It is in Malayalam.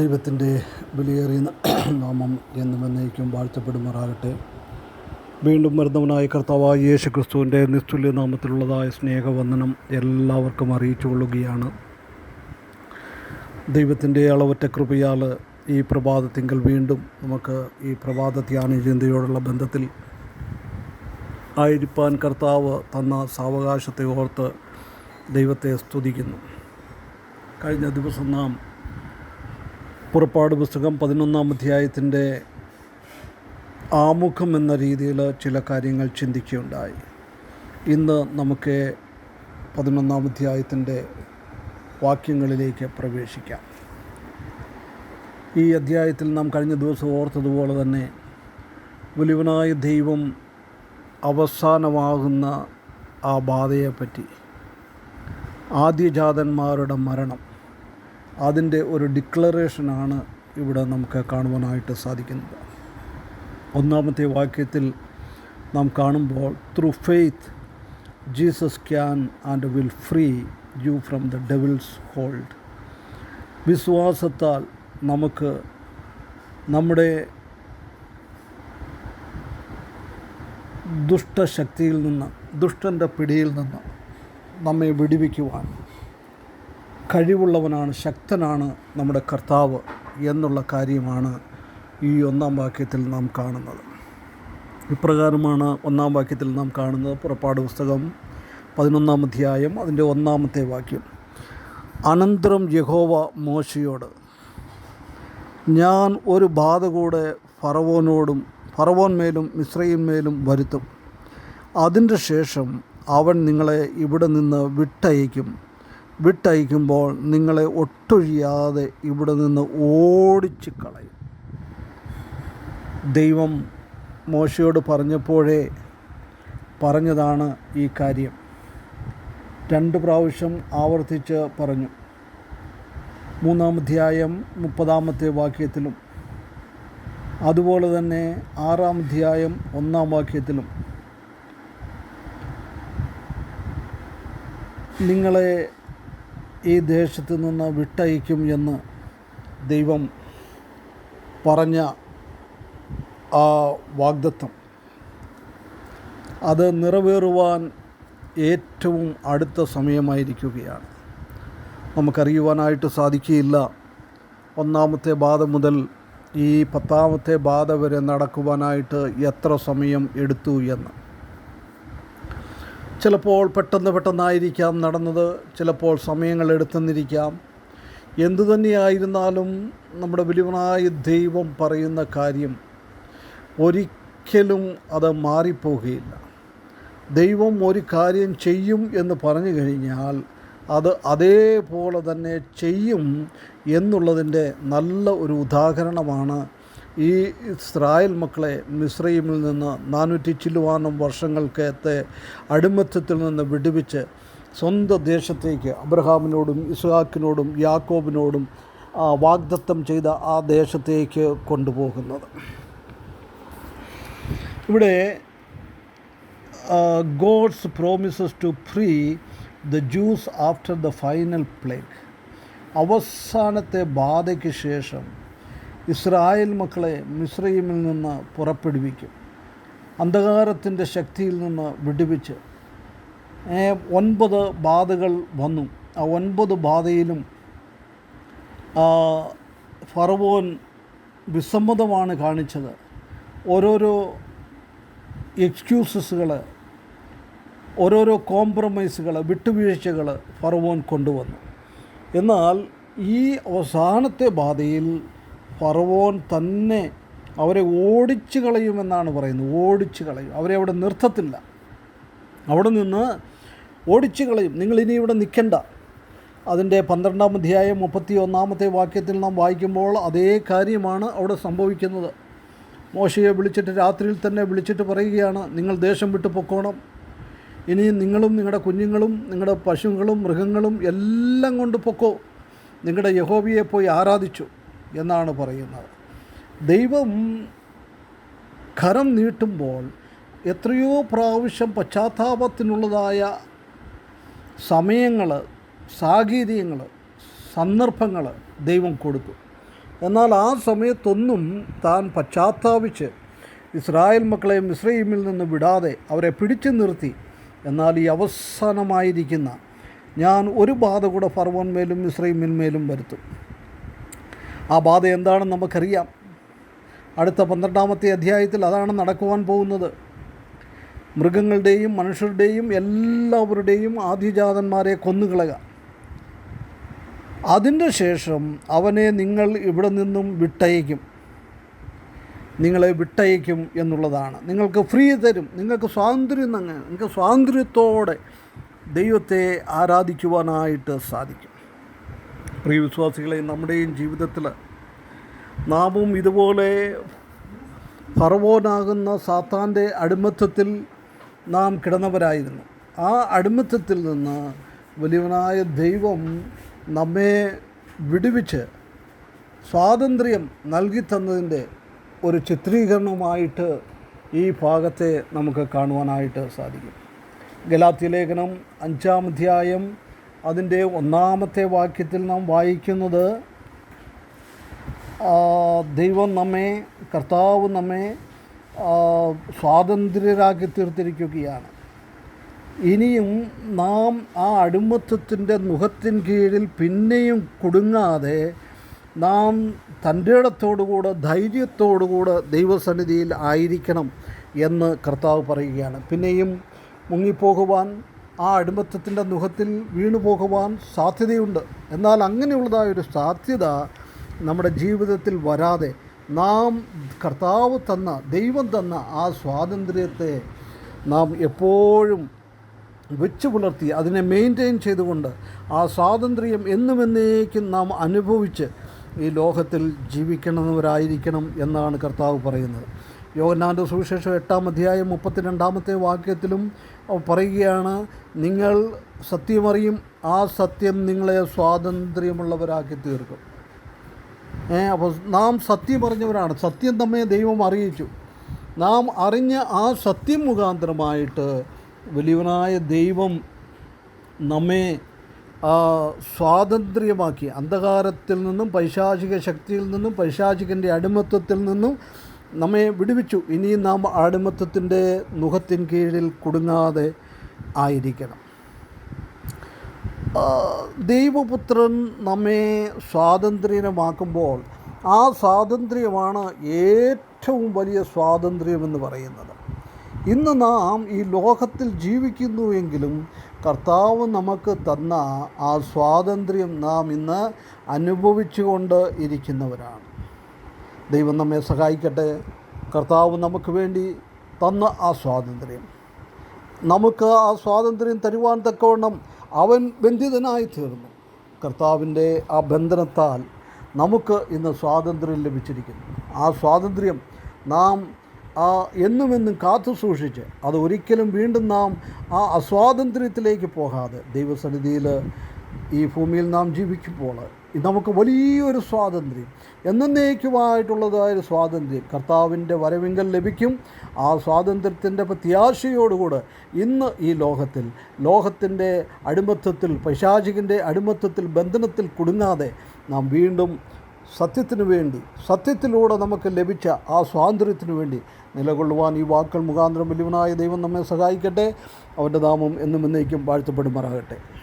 ദൈവത്തിന്റെ വിലയേറിയ നാമം എന്നും എന്നേക്കും വാഴ്ത്തപ്പെടുമാറാകട്ടെ. വീണ്ടും വരുന്നവനായ കർത്താവായ യേശു ക്രിസ്തുവിന്റെ നിസ്തുല്യ നാമത്തിലുള്ളതായ സ്നേഹവന്ദനം എല്ലാവർക്കും അറിയിച്ചു കൊള്ളുകയാണ് ദൈവത്തിന്റെ അളവറ്റ കൃപയാൽ ഈ പ്രഭാതത്തിങ്കൽ വീണ്ടും നമുക്ക് ഈ പ്രഭാത ധ്യാന ചിന്തയോടുള്ള ബന്ധത്തിൽ ആയിരിപ്പാൻ കർത്താവ് തന്ന സാവകാശത്തെ ഓർത്ത് ദൈവത്തെ സ്തുതിക്കുന്നു. കഴിഞ്ഞ ദിവസം നാം പുറപ്പാട് പുസ്തകം പതിനൊന്നാം അധ്യായത്തിന്റെ ആമുഖം എന്ന രീതിയിൽ ചില കാര്യങ്ങൾ ചിന്തിക്കുകയുണ്ടായി. ഇന്ന് നമുക്ക് പതിനൊന്നാം അധ്യായത്തിന്റെ വാക്യങ്ങളിലേക്ക് പ്രവേശിക്കാം. ഈ അധ്യായത്തിൽ നാം കഴിഞ്ഞ ദിവസം ഓർത്തതുപോലെ തന്നെ വലിവനായ ദൈവം അവസാനമാകുന്ന ആ ബാധയെപ്പറ്റി ആദ്യജാതന്മാരുടെ മരണം അതിന്റെ ഒരു ഡിക്ലറേഷനാണ് ഇവിടെ നമുക്ക് കാണുവാനായിട്ട് സാധിക്കുന്നത്. ഒന്നാമത്തെ വാക്യത്തിൽ നാം കാണുമ്പോൾ through faith Jesus can and will free you from the devil's hold വിശ്വാസത്താൽ നമുക്ക് നമ്മുടെ ദുഷ്ടശക്തിയിൽ നിന്ന് ദുഷ്ടന്റെ പിടിയിൽ നിന്ന് നമ്മെ വിടുവിക്കുവാൻ കഴിവുള്ളവനാണ് ശക്തനാണ് നമ്മുടെ കർത്താവ് എന്നുള്ള കാര്യമാണ് ഈ ഒന്നാം വാക്യത്തിൽ നാം കാണുന്നത്. ഇപ്രകാരമാണ് ഒന്നാം വാക്യത്തിൽ നാം കാണുന്നത്. പുറപ്പാട് പുസ്തകം പതിനൊന്നാം അധ്യായം അതിന്റെ ഒന്നാമത്തെ വാക്യം. അനന്തരം യഹോവ മോശയോട് ഞാൻ ഒരു ബാധ കൂടെ ഫറവോനോടും ഫറവോൻ മേലും മിശ്രയിൻ മേലും വരുത്തും. അതിന്റെ ശേഷം അവൻ നിങ്ങളെ ഇവിടെ നിന്ന് വിട്ടയക്കും. വിട്ടയക്കുമ്പോൾ നിങ്ങളെ ഒട്ടൊഴിയാതെ ഇവിടെ നിന്ന് ഓടിച്ച് കളയും. ദൈവം മോശയോട് പറഞ്ഞപ്പോഴേ പറഞ്ഞതാണ് ഈ കാര്യം. രണ്ട് പ്രാവശ്യം ആവർത്തിച്ച് പറഞ്ഞു. മൂന്നാം അധ്യായം മുപ്പതാമത്തെ വാക്യത്തിലും. അതുപോലെ തന്നെ ആറാം അധ്യായം ഒന്നാം വാക്യത്തിലും. നിങ്ങളെ ഈ ദേശത്ത് നിന്ന് വിട്ടയക്കും എന്ന് ദൈവം പറഞ്ഞ ആ വാഗ്ദത്വം അത് നിറവേറുവാൻ ഏറ്റവും അടുത്ത സമയമായിരിക്കുകയാണ്. നമുക്കറിയുവാനായിട്ട് സാധിക്കുകയില്ല. ഒന്നാമത്തെ ബാധ മുതൽ ഈ പത്താമത്തെ ബാധ വരെ നടക്കുവാനായിട്ട് എത്ര സമയം എടുത്തു എന്ന്. ചിലപ്പോൾ പെട്ടെന്ന് പെട്ടെന്നായിരിക്കാം നടന്നത് ചിലപ്പോൾ സമയങ്ങൾ എടുത്തെന്നിരിക്കാം. എന്തു തന്നെയായിരുന്നാലും നമ്മുടെ വലിയവനായ ദൈവം പറയുന്ന കാര്യം ഒരിക്കലും അത് മാറിപ്പോകുകയില്ല. ദൈവം ഒരു കാര്യം ചെയ്യും എന്ന് പറഞ്ഞു കഴിഞ്ഞാൽ അത് അതേപോലെ തന്നെ ചെയ്യും എന്നുള്ളതിന്റെ നല്ല ഒരു ഉദാഹരണമാണ് ഈ ഇസ്രായേൽ മക്കളെ മിശ്രയിമിൽ നിന്ന് നാനൂറ്റി ചില്ലുവാനം വർഷങ്ങൾക്കത്തെ അടിമത്തത്തിൽ നിന്ന് വിടുവിച്ച് സ്വന്തം ദേശത്തേക്ക് അബ്രഹാമിനോടും ഇസ്ഹാക്കിനോടും യാക്കോബിനോടും വാഗ്ദത്തം ചെയ്ത ആ ദേശത്തേക്ക് കൊണ്ടുപോകുന്നത്. ഇവിടെ God's promises to free the Jews after the final plague അവസാനത്തെ ബാധയ്ക്ക് ശേഷം ഇസ്രായേൽ മക്കളെ മിശ്രയിമിൽ നിന്ന് പുറപ്പെടുവിക്കും. അന്ധകാരത്തിന്റെ ശക്തിയിൽ നിന്ന് വിടുവിച്ച്. ഒൻപത് ബാധകൾ വന്നു. ആ ഒൻപത് ബാധയിലും ഫറവോൻ വിസമ്മതമാണ് കാണിച്ചത്. ഓരോരോ എക്സ്ക്യൂസസുകൾ ഓരോരോ കോംപ്രമൈസുകൾ വിട്ടുവീഴ്ചകൾ ഫറവോൻ കൊണ്ടുവന്നു. എന്നാൽ ഈ അവസാനത്തെ ബാധയിൽ ഫറവോൻ തന്നെ അവരെ ഓടിച്ചു കളയുമെന്നാണ് പറയുന്നത്. ഓടിച്ചു കളയും. അവരെ അവിടെ നിർത്തത്തില്ല. അവിടെ നിന്ന് ഓടിച്ചു കളയും. നിങ്ങൾ ഇനി ഇവിടെ നിൽക്കണ്ട. അതിന്റെ പന്ത്രണ്ടാം അധ്യായം മുപ്പത്തി ഒന്നാമത്തെ വാക്യത്തിൽ നാം വായിക്കുമ്പോൾ അതേ കാര്യമാണ് അവിടെ സംഭവിക്കുന്നത്. മോശയെ വിളിച്ചിട്ട് രാത്രിയിൽ തന്നെ വിളിച്ചിട്ട് പറയുകയാണ് നിങ്ങൾ ദേശം വിട്ട് പൊക്കോണം. ഇനി നിങ്ങളും നിങ്ങളുടെ കുഞ്ഞുങ്ങളും നിങ്ങളുടെ പശുക്കളും മൃഗങ്ങളും എല്ലാം കൊണ്ട് പൊക്കോ. നിങ്ങളുടെ യഹോബിയെ പോയി ആരാധിച്ചു. എന്നാണ് പറയുന്നത്. ദൈവം കരം നീട്ടുമ്പോൾ എത്രയോ പ്രാവശ്യം പശ്ചാത്താപത്തിനുള്ളതായ സമയങ്ങൾ സാഹചര്യങ്ങൾ സന്ദർഭങ്ങൾ ദൈവം കൊടുക്കും. എന്നാൽ ആ സമയത്തൊന്നും താൻ പശ്ചാത്താപിച്ച് ഇസ്രായേൽ മക്കളെ മിസ്രൈമിൽ നിന്ന് വിടാതെ അവരെ പിടിച്ചു നിർത്തി. എന്നാൽ ഈ അവസാനമായിരിക്കുന്ന ഞാൻ ഒരു ബാധ കൂടെ ഫർവോന്മേലും മിസ്രൈമിന്മേലും വരുത്തും. ആ ബാധ എന്താണെന്ന് നമുക്കറിയാം. അടുത്ത പന്ത്രണ്ടാമത്തെ അധ്യായത്തിൽ അതാണ് നടക്കുവാൻ പോകുന്നത്. മൃഗങ്ങളുടെയും മനുഷ്യരുടെയും എല്ലാവരുടെയും ആദ്യജാതന്മാരെ കൊന്നുകളയുക. അതിന്റെ ശേഷം അവനെ നിങ്ങൾ ഇവിടെ നിന്നും വിട്ടയക്കും. നിങ്ങളെ വിട്ടയക്കും എന്നുള്ളതാണ്. നിങ്ങൾക്ക് ഫ്രീ തരും. നിങ്ങൾക്ക് സ്വാതന്ത്ര്യം നിങ്ങൾക്ക് സ്വാതന്ത്ര്യത്തോടെ ദൈവത്തെ ആരാധിക്കുവാനായിട്ട് സാധിക്കും. പ്രിയ വിശ്വാസികളെ നമ്മുടെയും ജീവിതത്തിൽ നാമും ഇതുപോലെ ഫറവോനാകുന്ന സാത്താന്റെ അടിമത്തത്തിൽ നാം കിടന്നവരായിരുന്നു. ആ അടിമത്തത്തിൽ നിന്ന് വലിയവനായ ദൈവം നമ്മെ വിടുവിച്ച് സ്വാതന്ത്ര്യം നൽകി തന്നതിന്റെ ഒരു ചിത്രീകരണമായിട്ട് ഈ ഭാഗത്തെ നമുക്ക് കാണുവാനായിട്ട് സാധിക്കും. ഗലാത്തി ലേഖനം അഞ്ചാം അധ്യായം അതിന്റെ ഒന്നാമത്തെ വാക്യത്തിൽ നാം വായിക്കുന്നത് ദൈവം നമ്മെ കർത്താവ് നമ്മെ സ്വാതന്ത്ര്യരാക്കി തീർത്തിരിക്കുകയാണ് ഇനിയും നാം ആ അടിമത്തത്തിന്റെ മുഖത്തിൻ കീഴിൽ പിന്നെയും കുടുങ്ങാതെ നാം തന്റെ ഇടത്തോടുകൂടെ ധൈര്യത്തോടുകൂടെ ദൈവസന്നിധിയിൽ ആയിരിക്കണം എന്ന് കർത്താവ് പറയുകയാണ്. പിന്നെയും മുങ്ങിപ്പോകുവാൻ ആ അടിമത്തത്തിന്റെ മുഖത്തിൽ വീണു പോകുവാൻ സാധ്യതയുണ്ട്. എന്നാൽ അങ്ങനെയുള്ളതായൊരു സാധ്യത നമ്മുടെ ജീവിതത്തിൽ വരാതെ നാം കർത്താവ് തന്ന ദൈവം തന്ന ആ സ്വാതന്ത്ര്യത്തെ നാം എപ്പോഴും വെച്ച് പുലർത്തി അതിനെ മെയിന്റെയിൻ ചെയ്തുകൊണ്ട് ആ സ്വാതന്ത്ര്യം എന്നുമെന്നേക്കും നാം അനുഭവിച്ച് ഈ ലോകത്തിൽ ജീവിക്കണമെന്നവരായിരിക്കണം എന്നാണ് കർത്താവ് പറയുന്നത്. യോഗനാന്റെ സുവിശേഷം എട്ടാം അധ്യായം മുപ്പത്തിരണ്ടാമത്തെ വാക്യത്തിലും പറയുകയാണ് നിങ്ങൾ സത്യമറിയും ആ സത്യം നിങ്ങളെ സ്വാതന്ത്ര്യമുള്ളവരാക്കി തീർക്കും ഏ അപ്പോൾ നാം സത്യം അറിഞ്ഞവരാണ് സത്യം നമ്മെ ദൈവം അറിയിച്ചു. നാം അറിഞ്ഞ ആ സത്യം മുഖാന്തരമായിട്ട് വലിയവനായ ദൈവം നമ്മെ സ്വാതന്ത്ര്യമാക്കി. അന്ധകാരത്തിൽ നിന്നും പൈശാചിക ശക്തിയിൽ നിന്നും പൈശാചികന്റെ അടിമത്വത്തിൽ നിന്നും നമ്മെ വിടുവിച്ചു. ഇനിയും നാം ആ അടിമത്വത്തിന്റെ മുഖത്തിൻ കീഴിൽ കുടുങ്ങാതെ ആയിരിക്കണം. ദൈവപുത്രൻ നമ്മെ സ്വാതന്ത്ര്യമാക്കുമ്പോൾ ആ സ്വാതന്ത്ര്യമാണ് ഏറ്റവും വലിയ സ്വാതന്ത്ര്യമെന്ന് പറയുന്നത്. ഇന്ന് നാം ഈ ലോകത്തിൽ ജീവിക്കുന്നുവെങ്കിലും കർത്താവ് നമുക്ക് തന്ന ആ സ്വാതന്ത്ര്യം നാം ഇന്ന് അനുഭവിച്ചുകൊണ്ട് ഇരിക്കുന്നവരാണ്. ദൈവം നമ്മെ സഹായിക്കട്ടെ. കർത്താവ് നമുക്ക് വേണ്ടി തന്ന ആ സ്വാതന്ത്ര്യം. നമുക്ക് ആ സ്വാതന്ത്ര്യം തരുവാൻ തക്കവണ്ണം അവൻ ബന്ധിതനായി തീർന്നു. കർത്താവിന്റെ ആ ബന്ധനത്താൽ നമുക്ക് ഇന്ന് സ്വാതന്ത്ര്യം ലഭിച്ചിരിക്കുന്നു. ആ സ്വാതന്ത്ര്യം നാം ആ എന്നുമെന്നും കാത്തു സൂക്ഷിച്ച് അത് ഒരിക്കലും വീണ്ടും നാം ആ അസ്വാതന്ത്ര്യത്തിലേക്ക് പോകാതെ ദൈവസന്നിധിയിൽ ഈ ഭൂമിയിൽ നാം ജീവിക്കുമ്പോൾ നമുക്ക് വലിയൊരു സ്വാതന്ത്ര്യം. എന്നേക്കുമായിട്ടുള്ളതായ ഒരു സ്വാതന്ത്ര്യം കർത്താവിന്റെ വരവിങ്കൽ ലഭിക്കും. ആ സ്വാതന്ത്ര്യത്തിന്റെ പ്രത്യാശയോടുകൂടെ ഇന്ന് ഈ ലോകത്തിൽ ലോകത്തിന്റെ അടിമത്വത്തിൽ പൈശാചികന്റെ അടിമത്വത്തിൽ ബന്ധനത്തിൽ കുടുങ്ങാതെ നാം വീണ്ടും സത്യത്തിനു വേണ്ടി സത്യത്തിലൂടെ നമുക്ക് ലഭിച്ച ആ സ്വാതന്ത്ര്യത്തിനു വേണ്ടി നിലകൊള്ളുവാൻ ഈ വാക്കുകൾ മുഖാന്തരം വലിയവനായ ദൈവം നമ്മെ സഹായിക്കട്ടെ. അവന്റെ നാമം എന്നും എന്നേക്കും വാഴ്ത്തപ്പെടുമാറാകട്ടെ.